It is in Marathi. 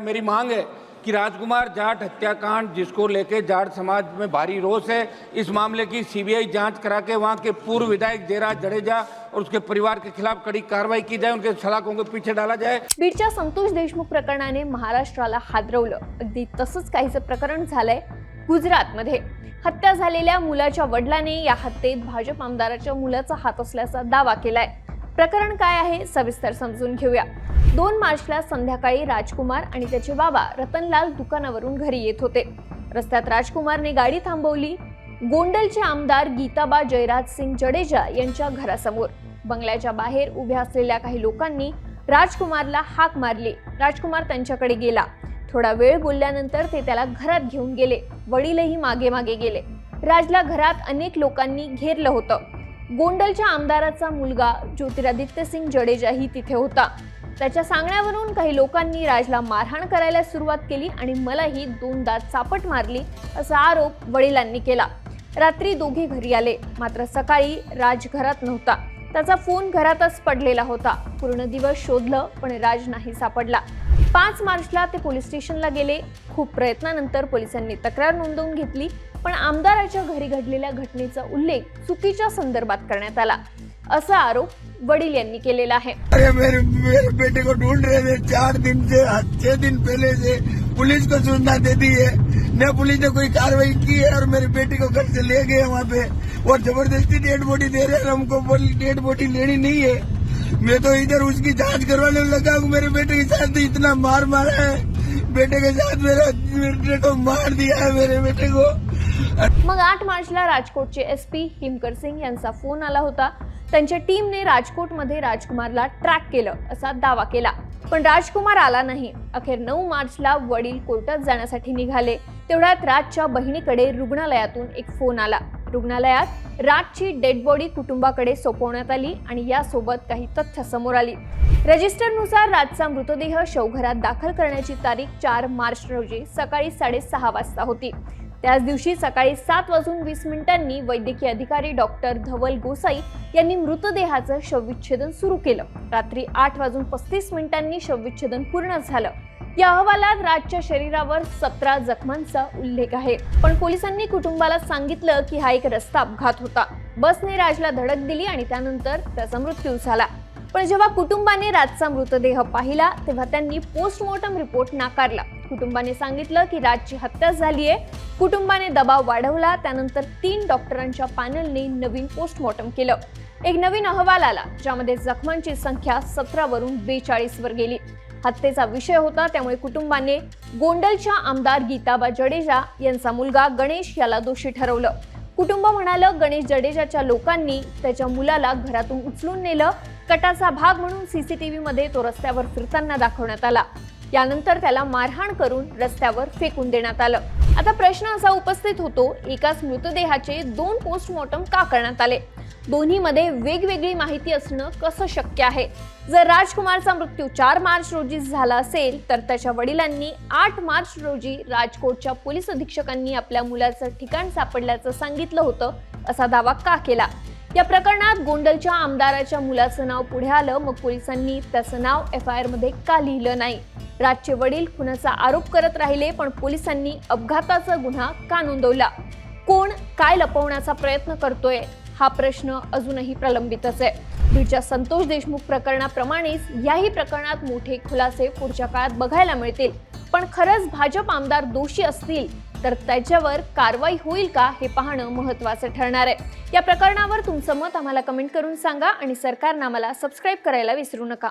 है मेरी मांग है कि राजकुमार जाट हत्याकांड जिसको लेके जाट समाज में भारी रोष है इस मामले की सीबीआई जांच करा के वहाँ के पूर्व विधायक जयराज जडेजा और उसके परिवार के खिलाफ कड़ी कार्रवाई की जाए उनके सलाखों के पीछे डाला जाए। बीडच्या संतोष देशमुख प्रकरणाने महाराष्ट्राला हादरवलं. अगदी तसंच काहीचं प्रकरण झालंय गुजरातमध्ये. हत्या झालेल्या मुलाच्या वडिलाने या हत्येत भाजप आमदाराच्या मुलाचा हात असल्याचा दावा केलाय. प्रकरण काय आहे सविस्तर समजून घेऊया. दोन मार्चला संध्याकाळी राजकुमार आणि त्याचे बाबा रतनलाल दुकानावरून घरी येत होते. रस्त्यात राजकुमारने गाडी थांबवली. गोंडलचे आमदार गीताबा जयराज सिंग जडेजा यांच्या घरासमोर. बंगल्याच्या बाहेर उभ्या असलेल्या काही लोकांनी राजकुमारला हाक मारली. राजकुमार त्यांच्याकडे गेला. थोडा वेळ बोलल्यानंतर ते त्याला घरात घेऊन गेले. वडीलही मागे मागे गेले. राजला घरात अनेक लोकांनी घेरलं होतं. गोंडलच्या आमदाराचा मुलगा ज्योतिरादित्य सिंग जडेजाही तिथे होता. त्याच्या सांगण्यावरून काही लोकांनी राजला मारहाण करायला सुरुवात केली आणि मलाही दोन दात चापट मारली असा आरोप वडिलांनी केला. रात्री दोघे घरी आले. मात्र सकाळी राज घरात नव्हता. त्याचा फोन घरातच पडलेला होता. पूर्ण दिवस शोधलं पण राज नाही सापडला. पाच मार्चला ते पोलीस स्टेशनला गेले. खूप प्रयत्नानंतर पोलिसांनी तक्रार नोंदवून घेतली पण आमदाराच्या घरी घडलेल्या घटनेचा उल्लेख चुकीच्या संदर्भात करण्यात आला. असा आरोप वडील यांनी केलेला आहे. अरे मेरे मेरे बेटे को ढूंढ रहे थे चार दिन से छह दिन पहले से पुलिस को सूचना दे दी है। न पुलिस ने कोई कार्रवाई की है और मेरे बेटे को घर से ले गए वहाँ पे। और ज़बरदस्ती डेड बॉडी दे रहे हैं हमको बोल डेड बॉडी लेनी नहीं है। मैं तो इधर उसकी जाँच करवाने लगा हूँ मेरे बेटे के साथ इतना मार मारा है। बेटे के साथ मेरा बेटे को मार दिया है मेरे बेटे को। मग आठ मार्चला राजकोटचे एस पी हिमकर सिंग यांचा फ़ोन आला होता. त्यांच्या टीमने राजकोटमध्ये राजकुमारला ट्रॅक केलं असा दावा केला. पण राजकुमार आला नाही. अखेर नऊ मार्चला वडील कोर्टात जाण्यासाठी निघाले. तेवढ्यात राजच्या बहिणीकडे रुग्णालयातून एक फोन आला. रुग्णालयात राजची डेड बॉडी कुटुंबाकडे सोपवण्यात आली आणि यासोबत काही तथ्य समोर आली. रजिस्टरनुसार राजचा मृतदेह शवघरात दाखल करण्याची तारीख चार मार्च रोजी सकाळी साडेसहा वाजता होती. त्याच दिवशी सकाळी सात वाजून वीस मिनिटांनी वैद्यकीय अधिकारी डॉक्टर धवल गोसाई यांनी मृतदेहाचं शवविच्छेदन सुरू केलं. रात्री आठ वाजून पस्तीस मिनिटांनी शवविच्छेदन पूर्ण झालं. या अहवालात राजच्या शरीरावर सतरा जखमांचा उल्लेख आहे. पण पोलिसांनी कुटुंबाला सांगितलं की हा एक रस्ता अपघात होता. बसने राजला धडक दिली आणि त्यानंतर त्याचा मृत्यू झाला. पण जेव्हा कुटुंबाने राजचा मृतदेह पाहिला तेव्हा त्यांनी पोस्टमॉर्टम रिपोर्ट नाकारला. कुटुंबाने सांगितलं की राजची हत्या झाली आहे कुटुंबाने दबाव वाढवला त्यानंतर तीन डॉक्टरांच्या पॅनलने नवीन पोस्टमॉर्टम केलं. एक नवीन अहवाल आला ज्यामध्ये जखमांची संख्या सतरावरून बेचाळीसवर बेचाळीस वर गेली. हत्येचा विषय होता त्यामुळे कुटुंबाने गोंडलच्या आमदार गीताबा जडेजा यांचा मुलगा गणेश याला दोषी ठरवलं. कुटुंब म्हणालं गणेश जडेजाच्या लोकांनी त्याच्या मुलाला घरातून उचलून नेलं. कटाचा भाग म्हणून सीसीटीव्ही मध्ये तो रस्त्यावर फिरताना दाखवण्यात आला. यानंतर त्याला मारहाण करून रस्त्यावर फेकून देण्यात आलं. आता प्रश्न असा उपस्थित होतो एकाच मृतदेहाचे दोन पोस्टमॉर्टम का करण्यात आले? दोन्हीमध्ये वेगवेगळी माहिती असणं कसं शक्य आहे? जर राजकुमारचा मृत्यू चार मार्च रोजी झाला असेल तर त्याच्या वडिलांनी आठ मार्च रोजी राजकोटच्या पोलीस अधीक्षकांनी आपल्या मुलाचं ठिकाण सापडल्याचं सांगितलं होतं असा दावा का केला? या प्रकरणात गोंडलच्या आमदाराच्या मुलाचं नाव पुढे आलं मग पोलिसांनी त्याचं नाव एफ आय आरमध्ये का लिहिलं नाही? राजचे वडील खुनाचा आरोप करत राहिले पण पोलिसांनी अपघाताचा गुन्हा का नोंदवला? कोण काय लपवण्याचा प्रयत्न करतोय? हा प्रश्न अजूनही प्रलंबितच आहे. बीडच्या संतोष देशमुख प्रकरणाप्रमाणेच याही प्रकरणात मोठे खुलासे पुढच्या काळात बघायला मिळतील. पण खरंच भाजप आमदार दोषी असतील तर त्याच्यावर कारवाई होईल का हे पाहणं महत्त्वाचं ठरणार आहे. या प्रकरणावर तुमचं मत आम्हाला कमेंट करून सांगा आणि सरकारनं आम्हाला सबस्क्राईब करायला विसरू नका.